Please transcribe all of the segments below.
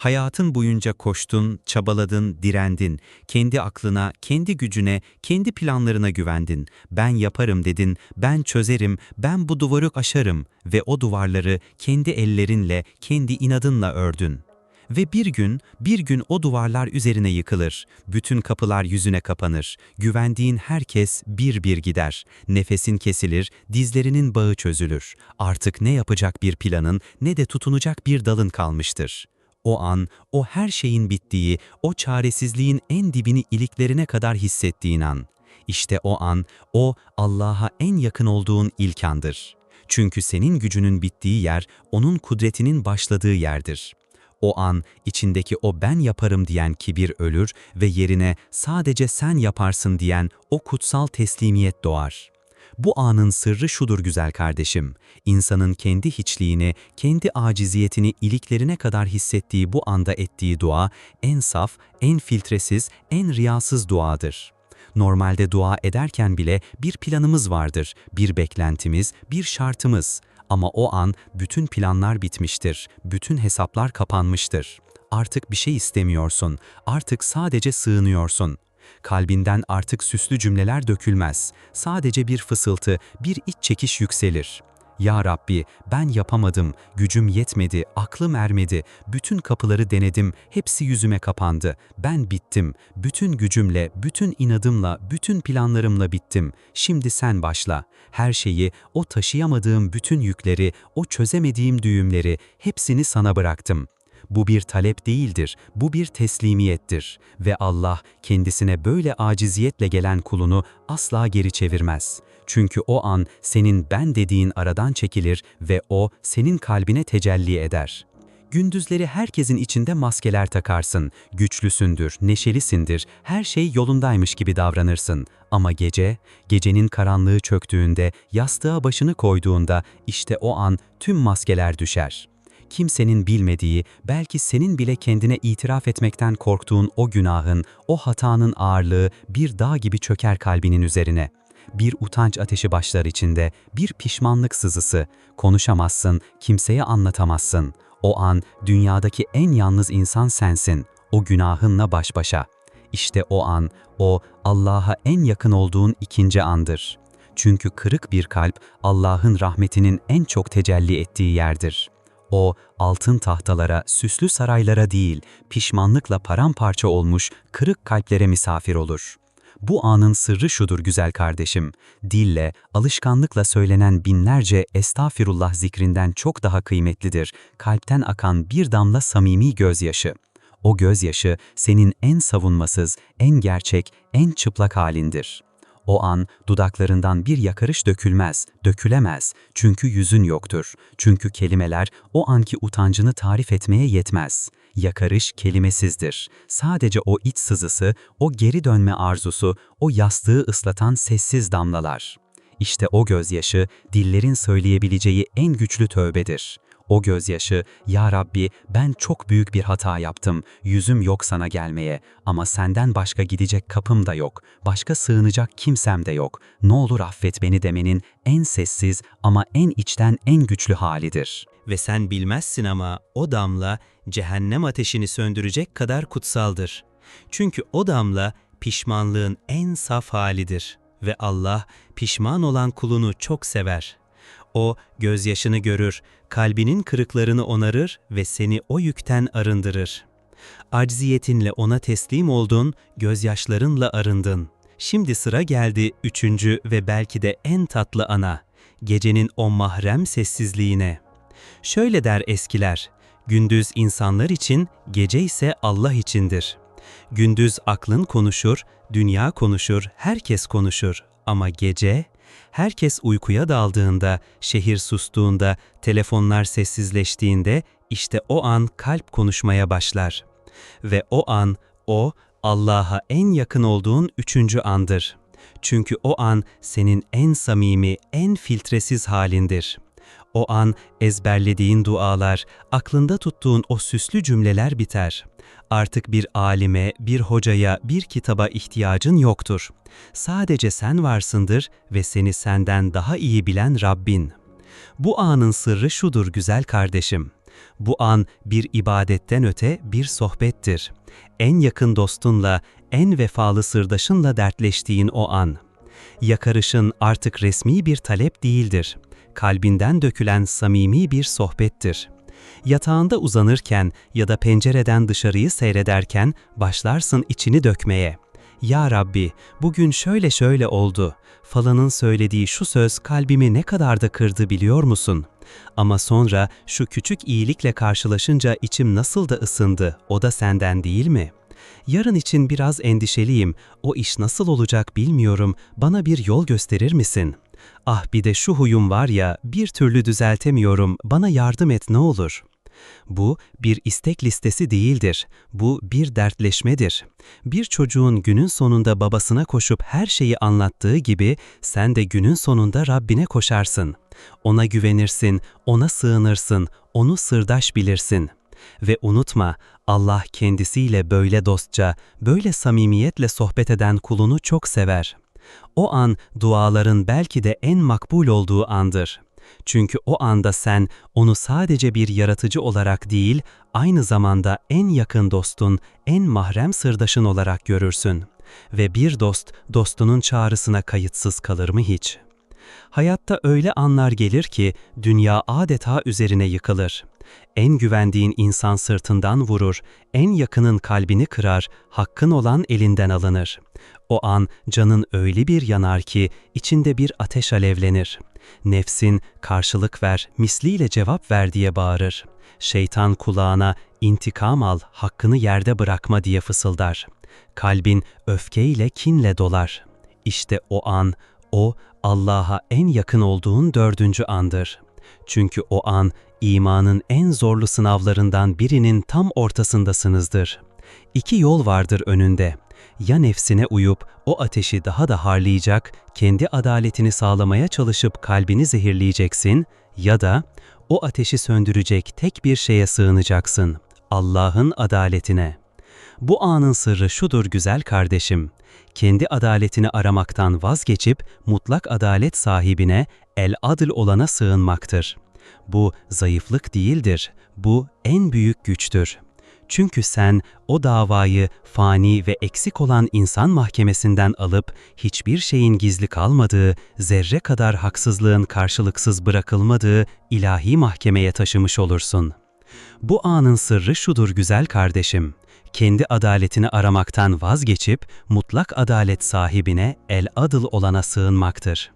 Hayatın boyunca koştun, çabaladın, direndin. Kendi aklına, kendi gücüne, kendi planlarına güvendin. Ben yaparım dedin, ben çözerim, ben bu duvarı aşarım ve o duvarları kendi ellerinle, kendi inadınla ördün. Ve bir gün, bir gün o duvarlar üzerine yıkılır. Bütün kapılar yüzüne kapanır. Güvendiğin herkes bir bir gider. Nefesin kesilir, dizlerinin bağı çözülür. Artık ne yapacak bir planın ne de tutunacak bir dalın kalmıştır. O an, o her şeyin bittiği, o çaresizliğin en dibini iliklerine kadar hissettiğin an. İşte o an, o Allah'a en yakın olduğun ilk andır. Çünkü senin gücünün bittiği yer, onun kudretinin başladığı yerdir. O an içindeki o ben yaparım diyen kibir ölür ve yerine sadece sen yaparsın diyen o kutsal teslimiyet doğar. Bu anın sırrı şudur güzel kardeşim. İnsanın kendi hiçliğini, kendi aciziyetini iliklerine kadar hissettiği bu anda ettiği dua en saf, en filtresiz, en riyasız duadır. Normalde dua ederken bile bir planımız vardır, bir beklentimiz, bir şartımız. Ama o an bütün planlar bitmiştir, bütün hesaplar kapanmıştır. Artık bir şey istemiyorsun, artık sadece sığınıyorsun. Kalbinden artık süslü cümleler dökülmez. Sadece bir fısıltı, bir iç çekiş yükselir. Ya Rabbi, ben yapamadım, gücüm yetmedi, aklım ermedi, bütün kapıları denedim, hepsi yüzüme kapandı. Ben bittim, bütün gücümle, bütün inadımla, bütün planlarımla bittim. Şimdi sen başla. Her şeyi, o taşıyamadığım bütün yükleri, o çözemediğim düğümleri, hepsini sana bıraktım.'' Bu bir talep değildir, bu bir teslimiyettir ve Allah kendisine böyle aciziyetle gelen kulunu asla geri çevirmez. Çünkü o an senin ben dediğin aradan çekilir ve o senin kalbine tecelli eder. Gündüzleri herkesin içinde maskeler takarsın, güçlüsündür, neşelisindir, her şey yolundaymış gibi davranırsın. Ama gece, gecenin karanlığı çöktüğünde, yastığa başını koyduğunda işte o an tüm maskeler düşer kimsenin bilmediği, belki senin bile kendine itiraf etmekten korktuğun o günahın, o hatanın ağırlığı bir dağ gibi çöker kalbinin üzerine. Bir utanç ateşi başlar içinde, bir pişmanlık sızısı. Konuşamazsın, kimseye anlatamazsın. O an dünyadaki en yalnız insan sensin. O günahınla baş başa. İşte o an, o Allah'a en yakın olduğun ikinci andır. Çünkü kırık bir kalp Allah'ın rahmetinin en çok tecelli ettiği yerdir. O, altın tahtalara, süslü saraylara değil, pişmanlıkla paramparça olmuş, kırık kalplere misafir olur. Bu anın sırrı şudur güzel kardeşim, dille, alışkanlıkla söylenen binlerce estağfirullah zikrinden çok daha kıymetlidir, kalpten akan bir damla samimi gözyaşı. O gözyaşı senin en savunmasız, en gerçek, en çıplak halindir.'' O an dudaklarından bir yakarış dökülmez, dökülemez. Çünkü yüzün yoktur. Çünkü kelimeler o anki utancını tarif etmeye yetmez. Yakarış kelimesizdir. Sadece o iç sızısı, o geri dönme arzusu, o yastığı ıslatan sessiz damlalar. İşte o gözyaşı, dillerin söyleyebileceği en güçlü tövbedir. O gözyaşı, ''Ya Rabbi ben çok büyük bir hata yaptım, yüzüm yok sana gelmeye ama senden başka gidecek kapım da yok, başka sığınacak kimsem de yok, ne olur affet beni.'' demenin en sessiz ama en içten en güçlü halidir. Ve sen bilmezsin ama o damla cehennem ateşini söndürecek kadar kutsaldır. Çünkü o damla pişmanlığın en saf halidir ve Allah pişman olan kulunu çok sever. O gözyaşını görür, kalbinin kırıklarını onarır ve seni o yükten arındırır. Acziyetinle ona teslim oldun, gözyaşlarınla arındın. Şimdi sıra geldi üçüncü ve belki de en tatlı ana, gecenin o mahrem sessizliğine. Şöyle der eskiler, gündüz insanlar için, gece ise Allah içindir. Gündüz aklın konuşur, dünya konuşur, herkes konuşur ama gece Herkes uykuya daldığında, şehir sustuğunda, telefonlar sessizleştiğinde işte o an kalp konuşmaya başlar. Ve o an, o Allah'a en yakın olduğun üçüncü andır. Çünkü o an senin en samimi, en filtresiz halindir.'' O an ezberlediğin dualar, aklında tuttuğun o süslü cümleler biter. Artık bir alime, bir hocaya, bir kitaba ihtiyacın yoktur. Sadece sen varsındır ve seni senden daha iyi bilen Rabbin. Bu anın sırrı şudur güzel kardeşim. Bu an bir ibadetten öte bir sohbettir. En yakın dostunla, en vefalı sırdaşınla dertleştiğin o an. Yakarışın artık resmi bir talep değildir. Kalbinden dökülen samimi bir sohbettir. Yatağında uzanırken ya da pencereden dışarıyı seyrederken başlarsın içini dökmeye. Ya Rabbi, bugün şöyle şöyle oldu. Falanın söylediği şu söz kalbimi ne kadar da kırdı biliyor musun? Ama sonra şu küçük iyilikle karşılaşınca içim nasıl da ısındı, o da senden değil mi? Yarın için biraz endişeliyim, o iş nasıl olacak bilmiyorum, bana bir yol gösterir misin? Ah bir de şu huyum var ya, bir türlü düzeltemiyorum, bana yardım et ne olur?'' Bu bir istek listesi değildir. Bu bir dertleşmedir. Bir çocuğun günün sonunda babasına koşup her şeyi anlattığı gibi sen de günün sonunda Rabbine koşarsın. Ona güvenirsin, ona sığınırsın, onu sırdaş bilirsin. Ve unutma, Allah kendisiyle böyle dostça, böyle samimiyetle sohbet eden kulunu çok sever. O an duaların belki de en makbul olduğu andır. Çünkü o anda sen onu sadece bir yaratıcı olarak değil, aynı zamanda en yakın dostun, en mahrem sırdaşın olarak görürsün. Ve bir dost, dostunun çağrısına kayıtsız kalır mı hiç? Hayatta öyle anlar gelir ki dünya adeta üzerine yıkılır. En güvendiğin insan sırtından vurur, en yakının kalbini kırar, hakkın olan elinden alınır. O an canın öyle bir yanar ki içinde bir ateş alevlenir. Nefsin karşılık ver, misliyle cevap ver diye bağırır. Şeytan kulağına intikam al, hakkını yerde bırakma diye fısıldar. Kalbin öfkeyle, kinle dolar. İşte o an, o Allah'a en yakın olduğun dördüncü andır. Çünkü o an imanın en zorlu sınavlarından birinin tam ortasındasınızdır. İki yol vardır önünde. Ya nefsine uyup o ateşi daha da harlayacak, kendi adaletini sağlamaya çalışıp kalbini zehirleyeceksin ya da o ateşi söndürecek tek bir şeye sığınacaksın, Allah'ın adaletine. Bu anın sırrı şudur güzel kardeşim, kendi adaletini aramaktan vazgeçip mutlak adalet sahibine, el adıl olana sığınmaktır. Bu zayıflık değildir, bu en büyük güçtür. Çünkü sen o davayı fani ve eksik olan insan mahkemesinden alıp hiçbir şeyin gizli kalmadığı, zerre kadar haksızlığın karşılıksız bırakılmadığı ilahi mahkemeye taşımış olursun. Bu anın sırrı şudur güzel kardeşim. Kendi adaletini aramaktan vazgeçip mutlak adalet sahibine el adıl olana sığınmaktır.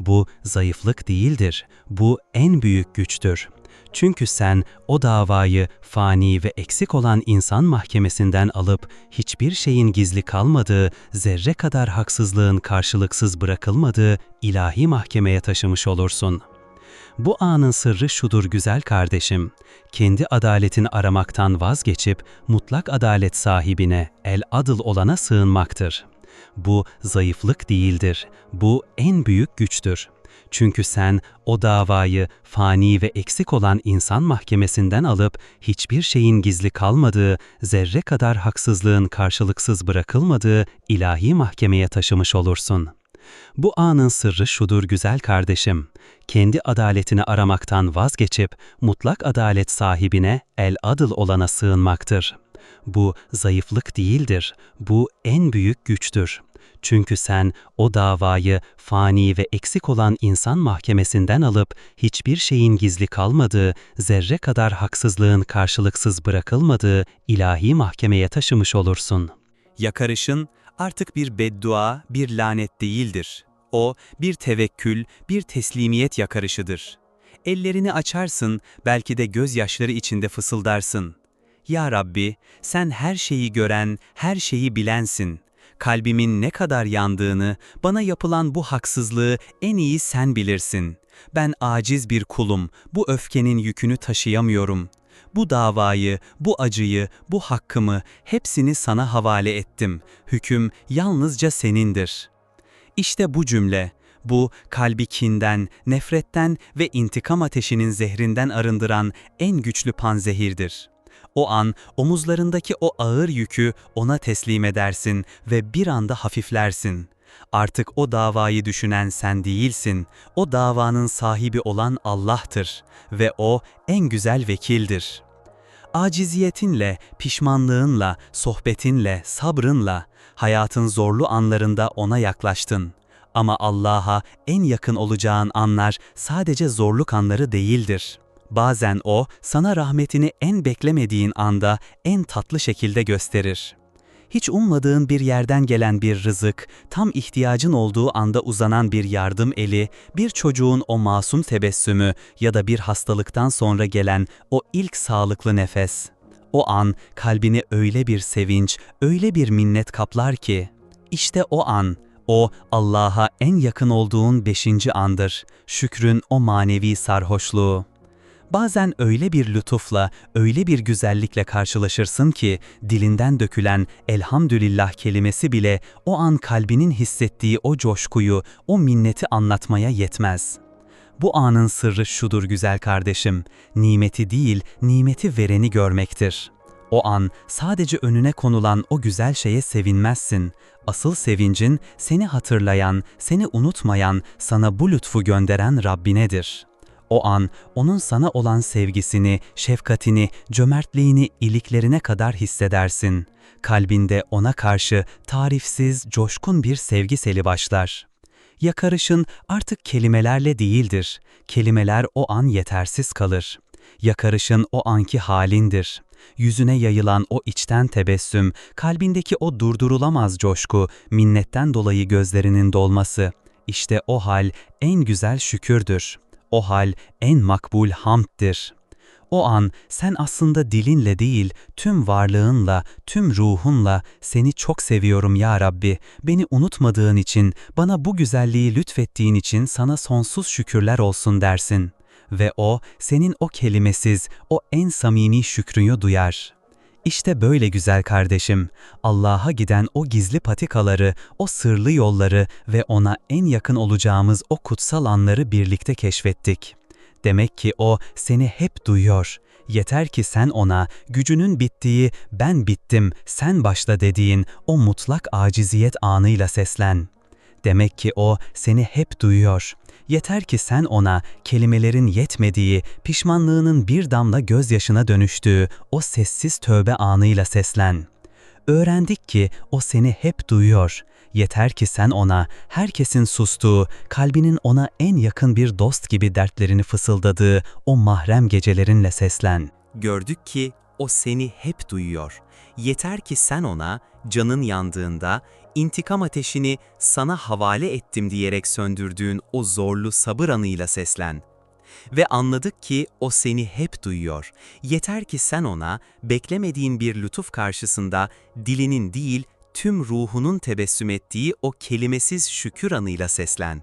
Bu zayıflık değildir, bu en büyük güçtür. Çünkü sen o davayı fani ve eksik olan insan mahkemesinden alıp hiçbir şeyin gizli kalmadığı, zerre kadar haksızlığın karşılıksız bırakılmadığı ilahi mahkemeye taşımış olursun. Bu anın sırrı şudur güzel kardeşim, kendi adaletini aramaktan vazgeçip mutlak adalet sahibine, el adıl olana sığınmaktır. Bu zayıflık değildir, bu en büyük güçtür. Çünkü sen o davayı fani ve eksik olan insan mahkemesinden alıp hiçbir şeyin gizli kalmadığı, zerre kadar haksızlığın karşılıksız bırakılmadığı ilahi mahkemeye taşımış olursun. Bu anın sırrı şudur güzel kardeşim, kendi adaletini aramaktan vazgeçip mutlak adalet sahibine el adıl olana sığınmaktır. Bu zayıflık değildir, bu en büyük güçtür. Çünkü sen o davayı fani ve eksik olan insan mahkemesinden alıp hiçbir şeyin gizli kalmadığı, zerre kadar haksızlığın karşılıksız bırakılmadığı ilahi mahkemeye taşımış olursun. Yakarışın artık bir beddua, bir lanet değildir. O bir tevekkül, bir teslimiyet yakarışıdır. Ellerini açarsın, belki de gözyaşları içinde fısıldarsın. Ya Rabbi, sen her şeyi gören, her şeyi bilensin. Kalbimin ne kadar yandığını, bana yapılan bu haksızlığı en iyi sen bilirsin. Ben aciz bir kulum, bu öfkenin yükünü taşıyamıyorum. Bu davayı, bu acıyı, bu hakkımı hepsini sana havale ettim. Hüküm yalnızca senindir. İşte bu cümle, bu kalbi kinden, nefretten ve intikam ateşinin zehrinden arındıran en güçlü panzehirdir. O an omuzlarındaki o ağır yükü ona teslim edersin ve bir anda hafiflersin. Artık o davayı düşünen sen değilsin. O davanın sahibi olan Allah'tır ve o en güzel vekildir. Aciziyetinle, pişmanlığınla, sohbetinle, sabrınla, hayatın zorlu anlarında ona yaklaştın. Ama Allah'a en yakın olacağın anlar sadece zorluk anları değildir. Bazen O, sana rahmetini en beklemediğin anda en tatlı şekilde gösterir. Hiç ummadığın bir yerden gelen bir rızık, tam ihtiyacın olduğu anda uzanan bir yardım eli, bir çocuğun o masum tebessümü ya da bir hastalıktan sonra gelen o ilk sağlıklı nefes. O an kalbini öyle bir sevinç, öyle bir minnet kaplar ki, işte o an, o Allah'a en yakın olduğun beşinci andır, şükrün o manevi sarhoşluğu. Bazen öyle bir lütufla, öyle bir güzellikle karşılaşırsın ki dilinden dökülen elhamdülillah kelimesi bile o an kalbinin hissettiği o coşkuyu, o minneti anlatmaya yetmez. Bu anın sırrı şudur güzel kardeşim, nimeti değil, nimeti vereni görmektir. O an sadece önüne konulan o güzel şeye sevinmezsin. Asıl sevincin seni hatırlayan, seni unutmayan, sana bu lütfu gönderen Rabbinedir.'' O an onun sana olan sevgisini, şefkatini, cömertliğini iliklerine kadar hissedersin. Kalbinde ona karşı tarifsiz, coşkun bir sevgi seli başlar. Yakarışın artık kelimelerle değildir. Kelimeler o an yetersiz kalır. Yakarışın o anki halindir. Yüzüne yayılan o içten tebessüm, kalbindeki o durdurulamaz coşku, minnetten dolayı gözlerinin dolması. İşte o hal en güzel şükürdür.'' O hal en makbul hamddir. O an sen aslında dilinle değil, tüm varlığınla, tüm ruhunla seni çok seviyorum ya Rabbi, beni unutmadığın için, bana bu güzelliği lütfettiğin için sana sonsuz şükürler olsun dersin. Ve o, senin o kelimesiz, o en samimi şükrünü duyar.'' İşte böyle güzel kardeşim, Allah'a giden o gizli patikaları, o sırlı yolları ve ona en yakın olacağımız o kutsal anları birlikte keşfettik. Demek ki o seni hep duyuyor. Yeter ki sen ona gücünün bittiği, ben bittim, sen başla dediğin o mutlak aciziyet anıyla seslen. Demek ki o seni hep duyuyor. Yeter ki sen ona kelimelerin yetmediği, pişmanlığının bir damla gözyaşına dönüştüğü o sessiz tövbe anıyla seslen. Öğrendik ki o seni hep duyuyor. Yeter ki sen ona, herkesin sustuğu, kalbinin ona en yakın bir dost gibi dertlerini fısıldadığı o mahrem gecelerinle seslen. Gördük ki o seni hep duyuyor. Yeter ki sen ona, canın yandığında, intikam ateşini sana havale ettim diyerek söndürdüğün o zorlu sabır anıyla seslen. Ve anladık ki o seni hep duyuyor. Yeter ki sen ona, beklemediğin bir lütuf karşısında dilinin değil, tüm ruhunun tebessüm ettiği o kelimesiz şükür anıyla seslen.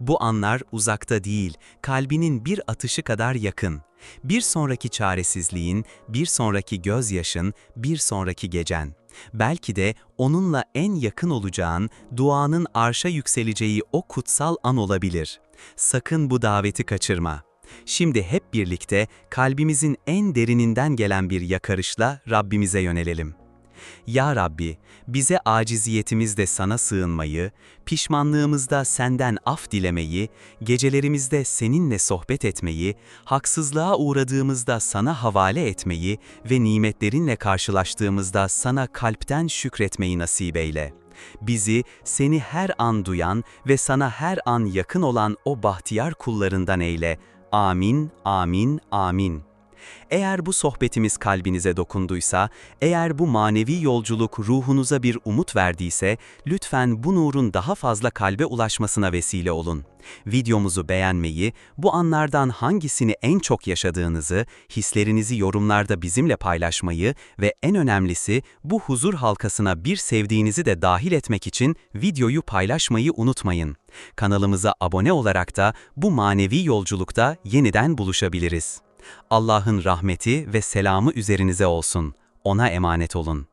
Bu anlar uzakta değil, kalbinin bir atışı kadar yakın. Bir sonraki çaresizliğin, bir sonraki gözyaşın, bir sonraki gecen. Belki de onunla en yakın olacağın, duanın arşa yükseleceği o kutsal an olabilir. Sakın bu daveti kaçırma. Şimdi hep birlikte kalbimizin en derininden gelen bir yakarışla Rabbimize yönelelim. Ya Rabbi, bize aciziyetimizde sana sığınmayı, pişmanlığımızda senden af dilemeyi, gecelerimizde seninle sohbet etmeyi, haksızlığa uğradığımızda sana havale etmeyi ve nimetlerinle karşılaştığımızda sana kalpten şükretmeyi nasip eyle. Bizi seni her an duyan ve sana her an yakın olan o bahtiyar kullarından eyle. Amin, amin, amin. Eğer bu sohbetimiz kalbinize dokunduysa, eğer bu manevi yolculuk ruhunuza bir umut verdiyse, lütfen bu nurun daha fazla kalbe ulaşmasına vesile olun. Videomuzu beğenmeyi, bu anlardan hangisini en çok yaşadığınızı, hislerinizi yorumlarda bizimle paylaşmayı ve en önemlisi bu huzur halkasına bir sevdiğinizi de dahil etmek için videoyu paylaşmayı unutmayın. Kanalımıza abone olarak da bu manevi yolculukta yeniden buluşabiliriz. Allah'ın rahmeti ve selamı üzerinize olsun. Ona emanet olun.